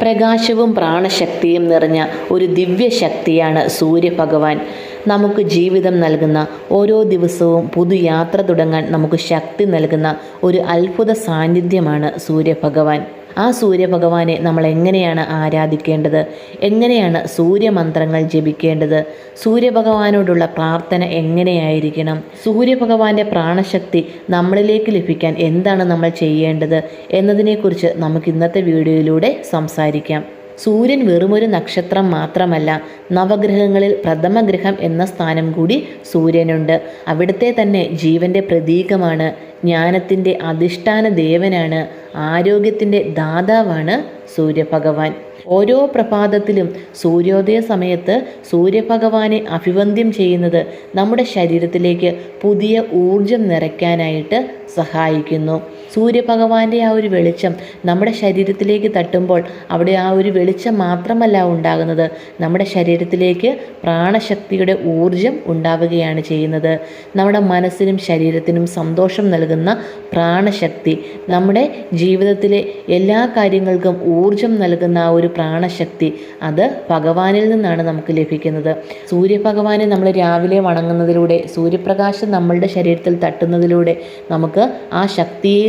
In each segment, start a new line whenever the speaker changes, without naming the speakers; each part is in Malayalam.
പ്രകാശവും പ്രാണശക്തിയും നിറഞ്ഞ ഒരു ദിവ്യശക്തിയാണ് സൂര്യഭഗവാൻ. നമുക്ക് ജീവിതം നൽകുന്ന ഓരോ ദിവസവും പുതുയാത്ര തുടങ്ങാൻ നമുക്ക് ശക്തി നൽകുന്ന ഒരു അത്ഭുത സാന്നിധ്യമാണ് സൂര്യഭഗവാൻ. ആ സൂര്യഭഗവാനെ നമ്മൾ എങ്ങനെയാണ് ആരാധിക്കേണ്ടത്? എങ്ങനെയാണ് സൂര്യമന്ത്രങ്ങൾ ജപിക്കേണ്ടത്? സൂര്യഭഗവാനോടുള്ള പ്രാർത്ഥന എങ്ങനെയായിരിക്കണം? സൂര്യഭഗവാന്റെ പ്രാണശക്തി നമ്മളിലേക്ക് ലഭിക്കാൻ എന്താണ് നമ്മൾ ചെയ്യേണ്ടത് എന്നതിനെക്കുറിച്ച് നമുക്ക് ഇന്നത്തെ വീഡിയോയിലൂടെ സംസാരിക്കാം. സൂര്യൻ വെറുമൊരു നക്ഷത്രം മാത്രമല്ല നവഗ്രഹങ്ങളിൽ പ്രഥമഗ്രഹം എന്ന സ്ഥാനം കൂടി സൂര്യനുണ്ട്. അവിടുത്തെ തന്നെ ജീവന്റെ പ്രതീകമാണ്. ജ്ഞാനത്തിന്റെ അധിഷ്ഠാന ദേവനാണ് ആരോഗ്യത്തിന്റെ ദാതാവാണ് സൂര്യഭഗവാൻ. ഓരോ പ്രഭാതത്തിലും സൂര്യോദയ സമയത്ത് സൂര്യഭഗവാനെ അഭിവന്ദ്യം ചെയ്യുന്നത് നമ്മുടെ ശരീരത്തിലേക്ക് പുതിയ ഊർജം നിറയ്ക്കാനായിട്ട് സഹായിക്കുന്നു. സൂര്യഭഗവാന്റെ ആ ഒരു വെളിച്ചം നമ്മുടെ ശരീരത്തിലേക്ക് തട്ടുമ്പോൾ അവിടെ ആ ഒരു വെളിച്ചം മാത്രമല്ല ഉണ്ടാകുന്നത്. നമ്മുടെ ശരീരത്തിലേക്ക് പ്രാണശക്തിയുടെ ഊർജം ഉണ്ടാവുകയാണ് ചെയ്യുന്നത്. നമ്മുടെ മനസ്സിനും ശരീരത്തിനും സന്തോഷം നൽകുന്ന പ്രാണശക്തി നമ്മുടെ ജീവിതത്തിലെ എല്ലാ കാര്യങ്ങൾക്കും ഊർജം നൽകുന്ന ആ ഒരു പ്രാണശക്തി അത് ഭഗവാനിൽ നിന്നാണ് നമുക്ക് ലഭിക്കുന്നത്. സൂര്യഭഗവാനെ നമ്മൾ രാവിലെ വണങ്ങുന്നതിലൂടെ സൂര്യപ്രകാശം നമ്മളുടെ ശരീരത്തിൽ തട്ടുന്നതിലൂടെ നമുക്ക് ആ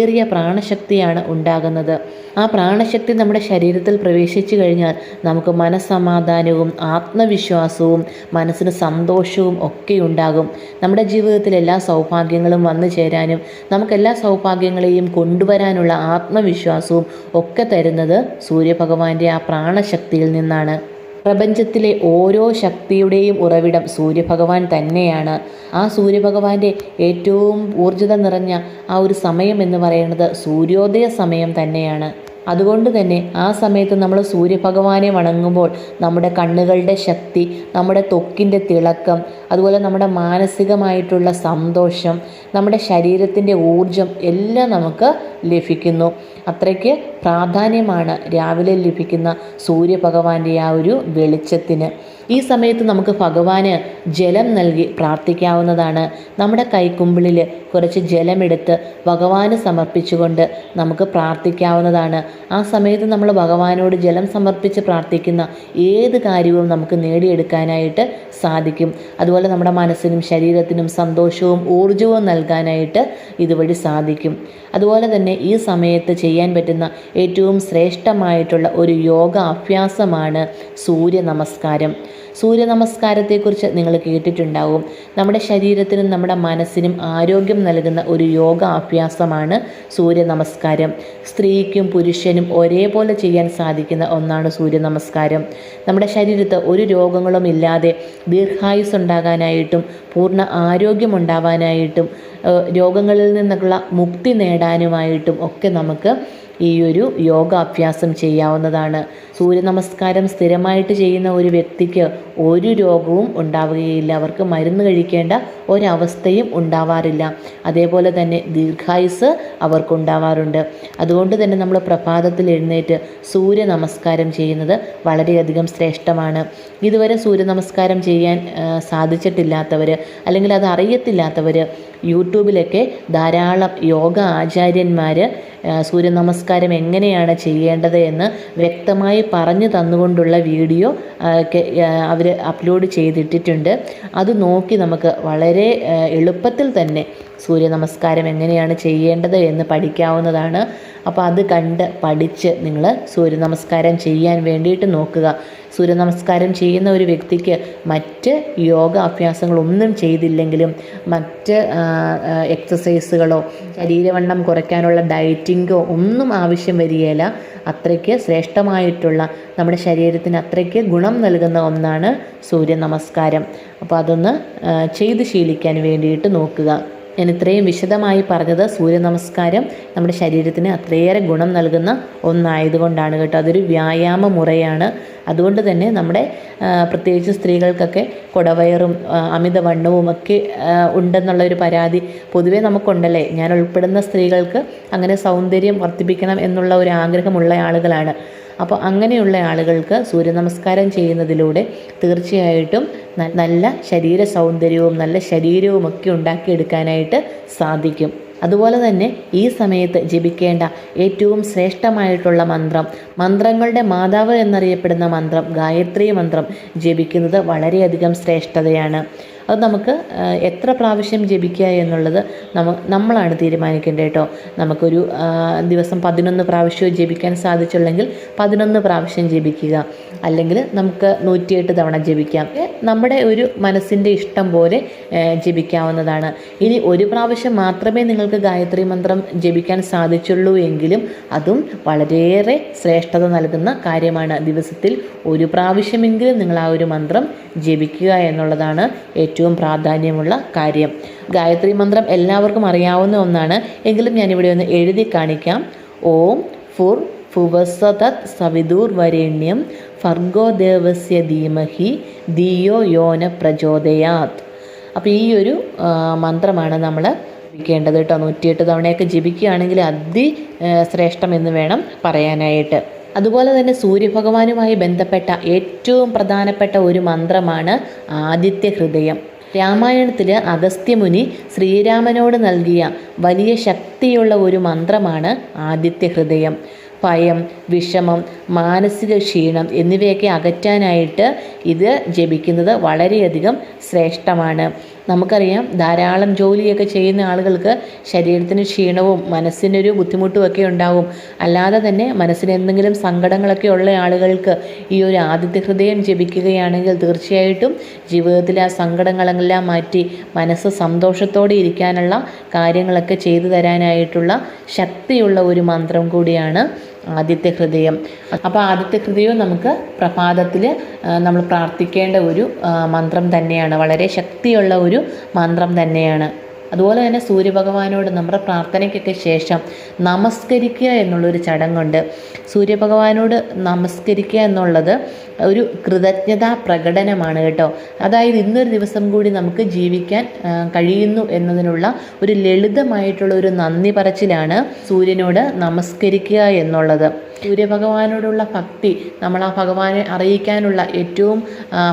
ശക്തിയേറിയ പ്രാണശക്തിയാണ് ഉണ്ടാകുന്നത്. ആ പ്രാണശക്തി നമ്മുടെ ശരീരത്തിൽ പ്രവേശിച്ചു കഴിഞ്ഞാൽ നമുക്ക് മനസ്സമാധാനവും ആത്മവിശ്വാസവും മനസ്സിന് സന്തോഷവും ഒക്കെ ഉണ്ടാകും. നമ്മുടെ ജീവിതത്തിൽ എല്ലാ സൗഭാഗ്യങ്ങളും വന്നു ചേരാനും നമുക്കെല്ലാ സൗഭാഗ്യങ്ങളെയും കൊണ്ടുവരാനുള്ള ആത്മവിശ്വാസവും ഒക്കെ തരുന്നത് സൂര്യഭഗവാന്റെ ആ പ്രാണശക്തിയിൽ നിന്നാണ്. പ്രപഞ്ചത്തിലെ ഓരോ ശക്തിയുടെയും ഉറവിടം സൂര്യഭഗവാൻ തന്നെയാണ്. ആ സൂര്യഭഗവാന്റെ ഏറ്റവും ഊർജിതം നിറഞ്ഞ ആ ഒരു സമയം എന്ന് പറയുന്നത് സൂര്യോദയ സമയം തന്നെയാണ്. അതുകൊണ്ട് തന്നെ ആ സമയത്ത് നമ്മൾ സൂര്യഭഗവാനെ വണങ്ങുമ്പോൾ നമ്മുടെ കണ്ണുകളുടെ ശക്തി നമ്മുടെ ത്വക്കിന്റെ തിളക്കം അതുപോലെ നമ്മുടെ മാനസികമായിട്ടുള്ള സന്തോഷം നമ്മുടെ ശരീരത്തിന്റെ ഊർജം എല്ലാം നമുക്ക് ലഭിക്കുന്നു. അത്രയ്ക്ക് പ്രാധാന്യമാണ് രാവിലെ ലഭിക്കുന്ന സൂര്യഭഗവാന്റെ ആ ഒരു വെളിച്ചത്തിന്. ഈ സമയത്ത് നമുക്ക് ഭഗവാന് ജലം നൽകി പ്രാർത്ഥിക്കാവുന്നതാണ്. നമ്മുടെ കൈക്കുമ്പിളിൽ കുറച്ച് ജലമെടുത്ത് ഭഗവാന് സമർപ്പിച്ചുകൊണ്ട് നമുക്ക് പ്രാർത്ഥിക്കാവുന്നതാണ്. ആ സമയത്ത് നമ്മൾ ഭഗവാനോട് ജലം സമർപ്പിച്ച് പ്രാർത്ഥിക്കുന്ന ഏത് കാര്യവും നമുക്ക് നേടിയെടുക്കാനായിട്ട് സാധിക്കും. അതുപോലെ നമ്മുടെ മനസ്സിനും ശരീരത്തിനും സന്തോഷവും ഊർജവും നൽകാനായിട്ട് ഇതുവഴി സാധിക്കും. അതുപോലെ തന്നെ ഈ സമയത്ത് ചെയ്യാൻ പറ്റുന്ന ഏറ്റവും ശ്രേഷ്ഠമായിട്ടുള്ള ഒരു യോഗ അഭ്യാസമാണ് സൂര്യ നമസ്കാരം. സൂര്യ നമസ്കാരത്തെക്കുറിച്ച് നിങ്ങൾ കേട്ടിട്ടുണ്ടാവും. നമ്മുടെ ശരീരത്തിനും നമ്മുടെ മനസ്സിനും ആരോഗ്യം നൽകുന്ന ഒരു യോഗ അഭ്യാസമാണ് സൂര്യ നമസ്കാരം സ്ത്രീക്കും പുരുഷനും ഒരേപോലെ ചെയ്യാൻ സാധിക്കുന്ന ഒന്നാണ് സൂര്യ നമസ്കാരം നമ്മുടെ ശരീരത്ത് ഒരു രോഗങ്ങളും ഇല്ലാതെ ദീർഘായുസ് ഉണ്ടാകാനായിട്ടും പൂർണ ആരോഗ്യം ഉണ്ടാവാനായിട്ടും രോഗങ്ങളിൽ നിന്നുള്ള മുക്തി നേടാനുമായിട്ടും ഒക്കെ നമുക്ക് ഈ ഒരു യോഗാഭ്യാസം ചെയ്യാവുന്നതാണ്. സൂര്യ നമസ്കാരം സ്ഥിരമായിട്ട് ചെയ്യുന്ന ഒരു വ്യക്തിക്ക് ഒരു രോഗവും ഉണ്ടാവുകയില്ല. അവർക്ക് മരുന്ന് കഴിക്കേണ്ട ഒരവസ്ഥയും ഉണ്ടാവാറില്ല. അതേപോലെ തന്നെ ദീർഘായുസ് അവർക്കുണ്ടാവാറുണ്ട്. അതുകൊണ്ട് തന്നെ നമ്മൾ പ്രഭാതത്തിൽ എഴുന്നേറ്റ് സൂര്യ നമസ്കാരം ചെയ്യുന്നത് വളരെയധികം ശ്രേഷ്ഠമാണ്. ഇതുവരെ സൂര്യ നമസ്കാരം ചെയ്യാൻ സാധിച്ചിട്ടില്ലാത്തവർ അല്ലെങ്കിൽ അത് അറിയത്തില്ലാത്തവർ യൂട്യൂബിലൊക്കെ ധാരാളം യോഗ ആചാര്യന്മാർ സൂര്യനമസ്കാരം എങ്ങനെയാണ് ചെയ്യേണ്ടത് എന്ന് വ്യക്തമായി പറഞ്ഞു തന്നുകൊണ്ടുള്ള വീഡിയോ ഒക്കെ അവർ അപ്ലോഡ് ചെയ്തിട്ടിട്ടുണ്ട്. അത് നോക്കി നമുക്ക് വളരെ എളുപ്പത്തിൽ തന്നെ സൂര്യ നമസ്കാരം എങ്ങനെയാണ് ചെയ്യേണ്ടത് എന്ന് പഠിക്കാവുന്നതാണ്. അപ്പോൾ അത് കണ്ട് പഠിച്ച് നിങ്ങൾ സൂര്യ നമസ്കാരം ചെയ്യാൻ വേണ്ടിയിട്ട് നോക്കുക. സൂര്യ നമസ്കാരം ചെയ്യുന്ന ഒരു വ്യക്തിക്ക് മറ്റ് യോഗ അഭ്യാസങ്ങളൊന്നും ചെയ്തില്ലെങ്കിലും മറ്റ് എക്സസൈസുകളോ ശരീരവണ്ണം കുറയ്ക്കാനുള്ള ഡയറ്റിങ്ങോ ഒന്നും ആവശ്യം വരികയില്ല. അത്രയ്ക്ക് ശ്രേഷ്ഠമായിട്ടുള്ള നമ്മുടെ ശരീരത്തിന് അത്രയ്ക്ക് ഗുണം നൽകുന്ന ഒന്നാണ് സൂര്യ നമസ്കാരം അപ്പോൾ അതൊന്ന് ചെയ്ത് ശീലിക്കാൻ വേണ്ടിയിട്ട് നോക്കുക. ഞാൻ ഇത്രയും വിശദമായി പറഞ്ഞത് സൂര്യ നമസ്കാരം നമ്മുടെ ശരീരത്തിന് അത്രയേറെ ഗുണം നൽകുന്ന ഒന്നായതുകൊണ്ടാണ് കേട്ടോ. അതൊരു വ്യായാമ മുറയാണ്. അതുകൊണ്ട് തന്നെ നമ്മുടെ പ്രത്യേകിച്ച് സ്ത്രീകൾക്കൊക്കെ കുടവയറും അമിതവണ്ണവും ഒക്കെ ഉണ്ടെന്നുള്ള ഒരു പരാതി പൊതുവേ നമുക്കുണ്ടല്ലേ? ഞാൻ ഉൾപ്പെടുന്ന സ്ത്രീകൾക്ക് അങ്ങനെ സൗന്ദര്യം വർദ്ധിപ്പിക്കണം എന്നുള്ള ഒരു ആഗ്രഹമുള്ള ആളുകളാണ്. അപ്പോൾ അങ്ങനെയുള്ള ആളുകൾക്ക് സൂര്യനമസ്കാരം ചെയ്യുന്നതിലൂടെ തീർച്ചയായിട്ടും നല്ല ശരീര സൗന്ദര്യവും നല്ല ശരീരവും ഒക്കെ ഉണ്ടാക്കിയെടുക്കാനായിട്ട് സാധിക്കും. അതുപോലെ തന്നെ ഈ സമയത്ത് ജപിക്കേണ്ട ഏറ്റവും ശ്രേഷ്ഠമായിട്ടുള്ള മന്ത്രം മന്ത്രങ്ങളുടെ മാതാവ് എന്നറിയപ്പെടുന്ന മന്ത്രം ഗായത്രി മന്ത്രം ജപിക്കുന്നത് വളരെയധികം ശ്രേഷ്ഠതയാണ്. അത് നമുക്ക് എത്ര പ്രാവശ്യം ജപിക്കുക എന്നുള്ളത് നമ്മ നമ്മളാണ് തീരുമാനിക്കേണ്ടത് കേട്ടോ. നമുക്കൊരു ദിവസം പതിനൊന്ന് പ്രാവശ്യം ജപിക്കാൻ സാധിച്ചുള്ളെങ്കിൽ പതിനൊന്ന് പ്രാവശ്യം ജപിക്കുക. അല്ലെങ്കിൽ നമുക്ക് നൂറ്റിയെട്ട് തവണ ജപിക്കാം. നമ്മുടെ ഒരു മനസ്സിന്റെ ഇഷ്ടം പോലെ ജപിക്കാവുന്നതാണ്. ഇനി ഒരു പ്രാവശ്യം മാത്രമേ നിങ്ങൾക്ക് ഗായത്രി മന്ത്രം ജപിക്കാൻ സാധിച്ചുള്ളൂ എങ്കിലും അതും വളരെയേറെ ശ്രേഷ്ഠത നൽകുന്ന കാര്യമാണ്. ദിവസത്തിൽ ഒരു പ്രാവശ്യമെങ്കിലും നിങ്ങൾ ആ ഒരു മന്ത്രം ജപിക്കുക എന്നുള്ളതാണ് ഏറ്റവും പ്രാധാന്യമുള്ള കാര്യം. ഗായത്രി മന്ത്രം എല്ലാവർക്കും അറിയാവുന്ന ഒന്നാണ്. എങ്കിലും ഞാനിവിടെ ഒന്ന് എഴുതി കാണിക്കാം. ഓം ഫുർ ഫുവസതത് സവിദൂർ വരേണ്യം ഫർഗോ ദേവസ്യ ധീമഹി ധിയോ യോന പ്രചോദയാത്. അപ്പോൾ ഈ ഒരു മന്ത്രമാണ് നമ്മൾ ജപിക്കേണ്ടത് കേട്ടോ. നൂറ്റിയെട്ട് തവണയൊക്കെ ജപിക്കുകയാണെങ്കിൽ അതി ആ, ശ്രേഷ്ഠമെന്ന് വേണം പറയാനായിട്ട്. അതുപോലെ തന്നെ സൂര്യഭഗവാനുമായി ബന്ധപ്പെട്ട ഏറ്റവും പ്രധാനപ്പെട്ട ഒരു മന്ത്രമാണ് ആദിത്യ ഹൃദയം. രാമായണത്തിൽ അഗസ്ത്യമുനി ശ്രീരാമനോട് നൽകിയ വലിയ ശക്തിയുള്ള ഒരു മന്ത്രമാണ് ആദിത്യ ഹൃദയം. ഭയം വിഷമം മാനസിക ക്ഷീണം എന്നിവയൊക്കെ അകറ്റാനായിട്ട് ഇത് ജപിക്കുന്നത് വളരെയധികം ശ്രേഷ്ഠമാണ്. നമുക്കറിയാം ധാരാളം ജോലിയൊക്കെ ചെയ്യുന്ന ആളുകൾക്ക് ശരീരത്തിന് ക്ഷീണവും മനസ്സിനൊരു ബുദ്ധിമുട്ടും ഒക്കെ ഉണ്ടാവും. അല്ലാതെ തന്നെ മനസ്സിന് എന്തെങ്കിലും സങ്കടങ്ങളൊക്കെ ഉള്ള ആളുകൾക്ക് ഈ ഒരു ആദിത്യ ഹൃദയം ജപിക്കുകയാണെങ്കിൽ തീർച്ചയായിട്ടും ജീവിതത്തിലെ ആ സങ്കടങ്ങളെല്ലാം മാറ്റി മനസ്സ് സന്തോഷത്തോടെ ഇരിക്കാനുള്ള കാര്യങ്ങളൊക്കെ ചെയ്തു തരാനായിട്ടുള്ള ശക്തിയുള്ള ഒരു മന്ത്രം കൂടിയാണ് ആദിത്യ ഹൃദയം. അപ്പോൾ ആദ്യത്തെ ഹൃദയവും നമുക്ക് പ്രഭാതത്തിൽ നമ്മൾ പ്രാർത്ഥിക്കേണ്ട ഒരു മന്ത്രം തന്നെയാണ്. വളരെ ശക്തിയുള്ള ഒരു മന്ത്രം തന്നെയാണ്. അതുപോലെ തന്നെ സൂര്യഭഗവാനോട് നമ്മുടെ പ്രാർത്ഥനയ്ക്കൊക്കെ ശേഷം നമസ്കരിക്കുക എന്നുള്ളൊരു ചടങ്ങുണ്ട്. സൂര്യഭഗവാനോട് നമസ്കരിക്കുക എന്നുള്ളത് ഒരു കൃതജ്ഞതാ പ്രകടനമാണ് കേട്ടോ. അതായത് ഇന്നൊരു ദിവസം കൂടി നമുക്ക് ജീവിക്കാൻ കഴിയുന്നു എന്നതിനുള്ള ഒരു ലളിതമായിട്ടുള്ള ഒരു നന്ദി പറച്ചിലാണ് സൂര്യനോട് നമസ്കരിക്കുക എന്നുള്ളത്. സൂര്യഭഗവാനോടുള്ള ഭക്തി നമ്മൾ ആ ഭഗവാനെ അറിയിക്കാനുള്ള ഏറ്റവും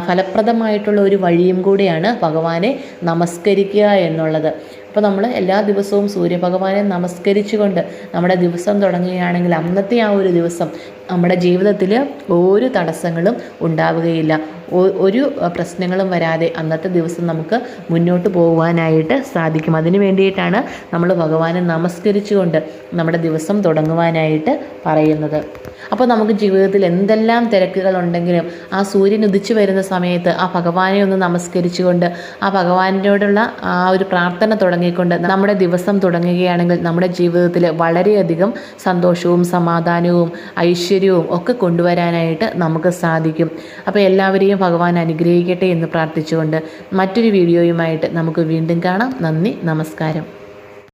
ഫലപ്രദമായിട്ടുള്ള ഒരു വഴിയും കൂടിയാണ് ഭഗവാനെ നമസ്കരിക്കുക എന്നുള്ളത്. അപ്പോൾ നമ്മൾ എല്ലാ ദിവസവും സൂര്യഭഗവാനെ നമസ്കരിച്ചുകൊണ്ട് നമ്മുടെ ദിവസം തുടങ്ങുകയാണെങ്കിൽ അന്നത്തെ ആ ഒരു ദിവസം നമ്മുടെ ജീവിതത്തിൽ ഒരു തടസ്സങ്ങളും ഉണ്ടാവുകയില്ല. ഒരു പ്രശ്നങ്ങളും വരാതെ അന്നത്തെ ദിവസം നമുക്ക് മുന്നോട്ട് പോകുവാനായിട്ട് സാധിക്കും. അതിനു വേണ്ടിയിട്ടാണ് നമ്മൾ ഭഗവാനെ നമസ്കരിച്ചുകൊണ്ട് നമ്മുടെ ദിവസം തുടങ്ങുവാനായിട്ട് പറയുന്നത്. അപ്പോൾ നമുക്ക് ജീവിതത്തിൽ എന്തെല്ലാം തിരക്കുകൾ ഉണ്ടെങ്കിലും ആ സൂര്യൻ ഉദിച്ചു വരുന്ന സമയത്ത് ആ ഭഗവാനെ ഒന്ന് നമസ്കരിച്ചുകൊണ്ട് ആ ഭഗവാനോടുള്ള ആ ഒരു പ്രാർത്ഥന തുടങ്ങിക്കൊണ്ട് നമ്മുടെ ദിവസം തുടങ്ങുകയാണെങ്കിൽ നമ്മുടെ ജീവിതത്തിൽ വളരെയധികം സന്തോഷവും സമാധാനവും ഐശ്വര്യവും ഒക്കെ കൊണ്ടുവരാനായിട്ട് നമുക്ക് സാധിക്കും. അപ്പോൾ എല്ലാവരെയും ഭഗവാൻ അനുഗ്രഹിക്കട്ടെ എന്ന് പ്രാർത്ഥിച്ചുകൊണ്ട് മറ്റൊരു വീഡിയോയുമായിട്ട് നമുക്ക് വീണ്ടും കാണാം. നന്ദി നമസ്കാരം.